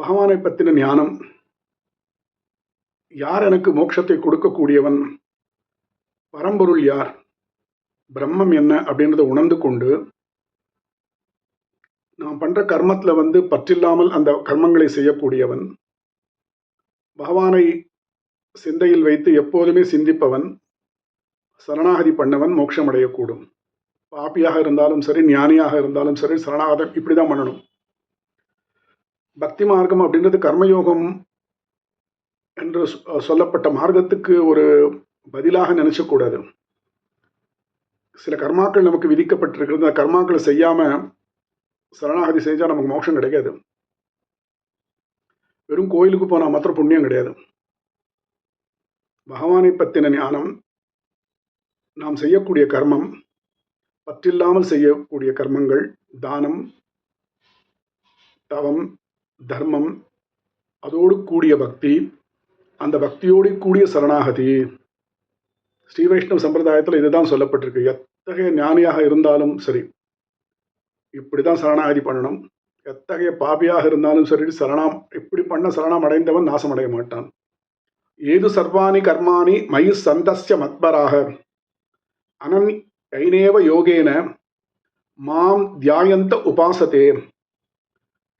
பகவானை பற்றின ஞானம். யார் எனக்கு மோட்சத்தை கொடுக்கக்கூடியவன்? பரம்பொருள் யார்? பிரம்மம் என்ன அப்படின்றத உணர்ந்து கொண்டு நாம் பண்ற கர்மத்துல வந்து பற்றில்லாமல் அந்த கர்மங்களை செய்யக்கூடியவன் பகவானை சிந்தையில் வைத்து எப்போதுமே சிந்திப்பவன் சரணாகதி பண்ணவன் மோட்சம் அடையக்கூடும் பாப்பியாக இருந்தாலும் சரி ஞானியாக இருந்தாலும் சரி சரணாகதம் இப்படிதான் பண்ணணும். பக்தி மார்க்கம் அப்படின்றது கர்மயோகம் என்று சொ- சொல்லப்பட்ட மார்க்கத்துக்கு ஒரு பதிலாக நினைச்சக்கூடாது சில கர்மாக்கள் நமக்கு விதிக்கப்பட்டிருக்கிறது. அந்த கர்மாக்களை செய்யாம சரணாகதி செஞ்சா நமக்கு மோட்சம் கிடைக்காது. வெறும் கோயிலுக்கு போனால் மாத்திரம் புண்ணியம் கிடையாது. பகவானை பத்தின ஞானம் நாம் செய்யக்கூடிய கர்மம் பற்றில்லாமல் செய்யக்கூடிய கர்மங்கள் தானம் தவம் தர்மம் அதோடு கூடிய பக்தி அந்த பக்தியோடு கூடிய சரணாகதி. ஸ்ரீ வைஷ்ணவ சம்பிரதாயத்தில் இதுதான் சொல்லப்பட்டிருக்கு. எத்தகைய ஞானியாக இருந்தாலும் சரி இப்படி தான் சரணாகதி பண்ணணும். எத்தகைய பாபியாக இருந்தாலும் சரி சரணாம் இப்படி பண்ண சரணம் அடைந்தவன் நாசம் அடைய மாட்டான். ஏது சர்வாணி கர்மாணி மயி சந்தஸ்ய மத்பராக. அனன் ஐநேவ யோகேன மாம் தியாயந்த உபாசத்தே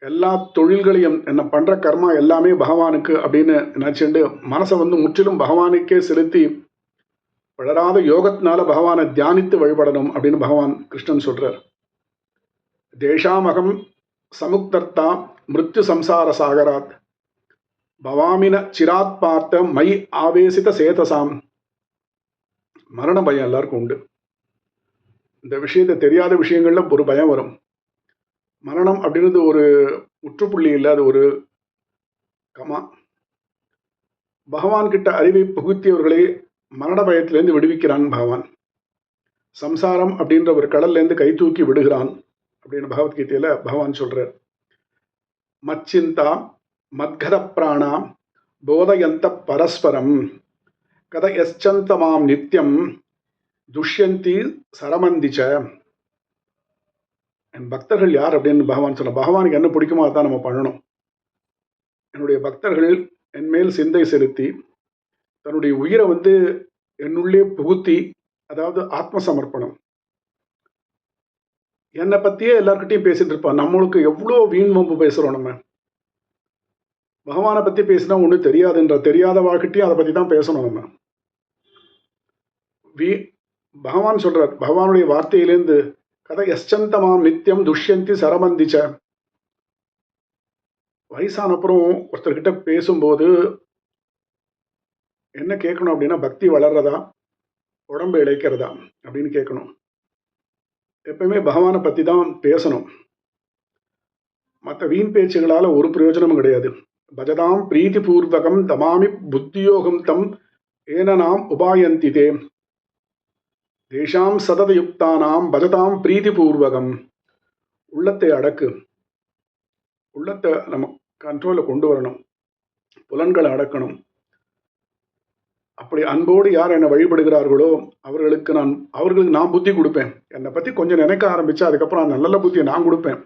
எல்லா தொழில்களையும் என்ன பண்ற கர்மா எல்லாமே பகவானுக்கு அப்படின்னு நினைச்சுண்டு மனசை வந்து முற்றிலும் பகவானுக்கே செலுத்தி வளராத யோகத்தினால பகவானை தியானித்து வழிபடணும் அப்படின்னு பகவான் கிருஷ்ணன் சொல்றார். தேஷாமகம் சமுக்தர்த்தா மிருத்யு சம்சார சாகராத் பவாமின சிராத் பார்த்த மை ஆவேசித சேதசாம். மரண பயம் எல்லாருக்கும் உண்டு. இந்த விஷயத்தை தெரியாத விஷயங்கள்ல ஒரு பயம் வரும். மரணம் அப்படின்றது ஒரு முற்றுப்புள்ளி இல்லாத ஒரு கமா. பகவான் கிட்ட அறிவை புகுத்தியவர்களை மரண பயத்திலிருந்து விடுவிக்கிறான் பகவான். சம்சாரம் அப்படின்ற ஒரு கடல்லேருந்து கை தூக்கி விடுகிறான் அப்படின்னு பகவத்கீதையில பகவான் சொல்றார். மச்சிந்தா மத்கத பிராணா போதயந்த பரஸ்பரம் கத எச்சந்தமாம் நித்யம் துஷ்யந்தி சரமந்திச்ச என் பக்தர்கள் யார் அப்படின்னு பகவான் சொன்ன பகவானுக்கு என்ன பிடிக்குமோ அதான் நம்ம பண்ணணும். என்னுடைய பக்தர்கள் என் மேல் சிந்தை செலுத்தி தன்னுடைய உயிரை வந்து என்னுள்ளே புகுத்தி அதாவது ஆத்ம சமர்ப்பணம் என்னை பற்றியே எல்லாருக்கிட்டையும் பேசிட்டு இருப்பான் நம்மளுக்கு எவ்வளோ வீண் வம்பு பேசுகிறோம் நம்ம. பகவானை பற்றி பேசினா ஒன்றும் தெரியாதுன்ற தெரியாத வாழ்க்கிட்டையும் அதை பற்றி தான் பேசணும் நம்ம. வீ பகவான் சொல்கிறார் பகவானுடைய வார்த்தையிலேருந்து கதை எஸ்சந்தமாம் நித்தியம் துஷ்யந்தி சரமந்திச்ச வயசான அப்புறம் ஒருத்தர்கிட்ட பேசும்போது என்ன கேட்கணும் அப்படின்னா பக்தி வளர்றதா? உடம்பு இழைக்கிறதா? அப்படின்னு கேட்கணும். எப்பயுமே பகவானை பற்றி தான் பேசணும். மற்ற வீண் பேச்சுகளால் ஒரு பிரயோஜனமும் கிடையாது. பஜதாம் பிரீத்தி பூர்வகம் தமாமி புத்தியோகம் தம் ஏன நாம் உபாயந்தி தே தேஷாம் சததயுக்தானாம் பஜதாம் பிரீதிபூர்வகம். உள்ளத்தை அடக்கு. உள்ளத்தை நம்ம கண்ட்ரோலில் கொண்டு வரணும். புலன்களை அடக்கணும். அப்படி அன்போடு யார் என்னை வழிபடுகிறார்களோ அவர்களுக்கு நான் அவர்களுக்கு நான் புத்தி கொடுப்பேன். என்னை பற்றி கொஞ்சம் நினைக்க ஆரம்பித்தா அதுக்கப்புறம் அந்த நல்ல புத்தியை நான் கொடுப்பேன்.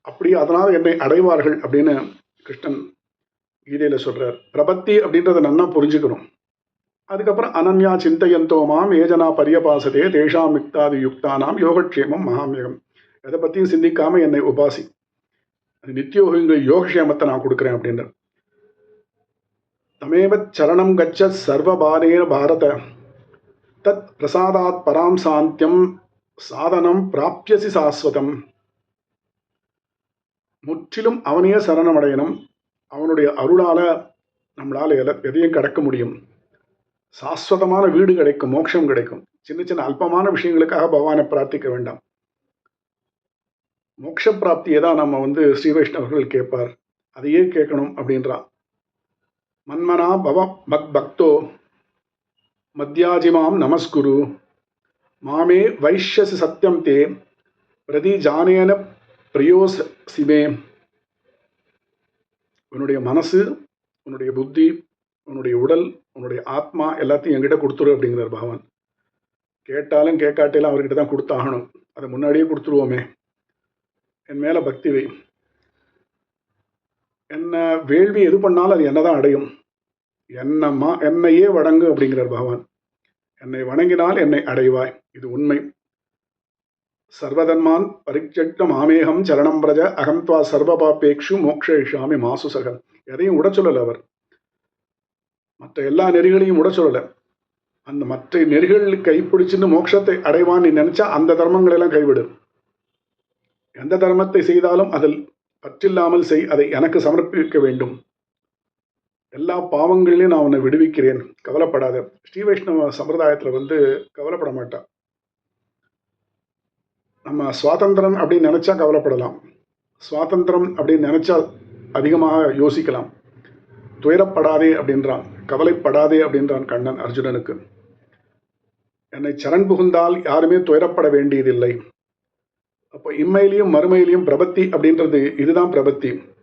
அப்படி அதனால் என்னை அடைவார்கள் அப்படின்னு கிருஷ்ணன் கீதையில் சொல்கிறார் பிரபத்தி அப்படின்றத நன்னா புரிஞ்சுக்கணும். அதுக்கப்புறம் அனன்யா சிந்தையந்தோ மாம் ஏஜனா பரியபாசதே தேஷாம் மிக்தாதி யுக்தானாம் யோகக்ஷேமம் மகாமேகம் எதை பற்றியும் சிந்திக்காம என்னை உபாசி. அது நித்தியோகங்கள் யோகக்ஷேமத்தை நான் கொடுக்குறேன் அப்படின்ற தமேவ சரணம் கச்ச சர்வபாரேன பாரத. தத் பிரசாதாத் பராம் சாந்தியம் சாதனம் பிராப்யசி சாஸ்வதம். முற்றிலும் அவனையே சரணமடையணும். அவனுடைய அருளால் நம்மளால் எத- எதையும் கடக்க முடியும். சாஸ்வதமான வீடு கிடைக்கும் மோட்சம் கிடைக்கும். சின்ன சின்ன அல்பமான விஷயங்களுக்காக பகவானை பிரார்த்திக்க வேண்டாம். மோட்ச பிராப்தியை தான் நம்ம வந்து ஸ்ரீ வைஷ்ணவர்கள் கேட்பார். அதையே கேட்கணும் அப்படின்றான். மன்மனா பவ பக் பக்தோ மத்யாஜிமாம் நமஸ்குரு. மாமே வைஷ்யசி சத்தியம் தே பிரதி ஜானேன பிரியோஸ் சிமே உன்னுடைய மனசு உன்னுடைய புத்தி உன்னுடைய உடல் உன்னுடைய ஆத்மா எல்லாத்தையும் என்கிட்ட கொடுத்துரு அப்படிங்கிறார் பகவான். கேட்டாலும் கேட்காட்டாலும் அவர்கிட்ட தான் கொடுத்தாகணும். அதை முன்னாடியே கொடுத்துருவோமே. என் மேலே பக்தி வை. என்ன வேள்வி எது பண்ணாலும் அது என்ன தான் அடையும். என்னம்மா என்னையே வணங்கு அப்படிங்கிறார் பகவான். என்னை வணங்கினால் என்னை அடைவாய். இது உண்மை. சர்வதன்மான் பரிச்சக்த மாமேகம் சரணம் பிரஜ அகந்த்வா சர்வபாப்பேக்ஷு மோக்ஷயிஷாமி மாசுசகன் எதையும் உட சொல்லல அவர். மற்ற எல்லா நெறிகளையும் உட சொல்லலை. அந்த மற்ற நெறிகளில் கைப்பிடிச்சுன்னு மோட்சத்தை அடைவான்னு நீ நினைச்சா அந்த தர்மங்களை எல்லாம் கைவிடு. எந்த தர்மத்தை செய்தாலும் அதில் பற்றில்லாமல் செய் அதை எனக்கு சமர்ப்பிக்க வேண்டும். எல்லா பாவங்களையும் நான் உன்னை விடுவிக்கிறேன். கவலைப்படாத. ஸ்ரீ வைஷ்ணவ சம்பிரதாயத்தில் வந்து கவலைப்பட மாட்டான் நம்ம சுவாதந்திரம் அப்படின்னு நினைச்சா கவலைப்படலாம். சுவாதந்திரம் அப்படின்னு நினைச்சா அதிகமாக யோசிக்கலாம். துயரப்படாதே அப்படின்றான் கவலைப்படாதே அப்படின்றான் கண்ணன் அர்ஜுனனுக்கு. என்னை சரண் புகுந்தால் யாருமே துயரப்பட வேண்டியதில்லை. அப்போ இம்மையிலையும் மறுமையிலையும் பிரபத்தி அப்படின்றது இதுதான் பிரபத்தி.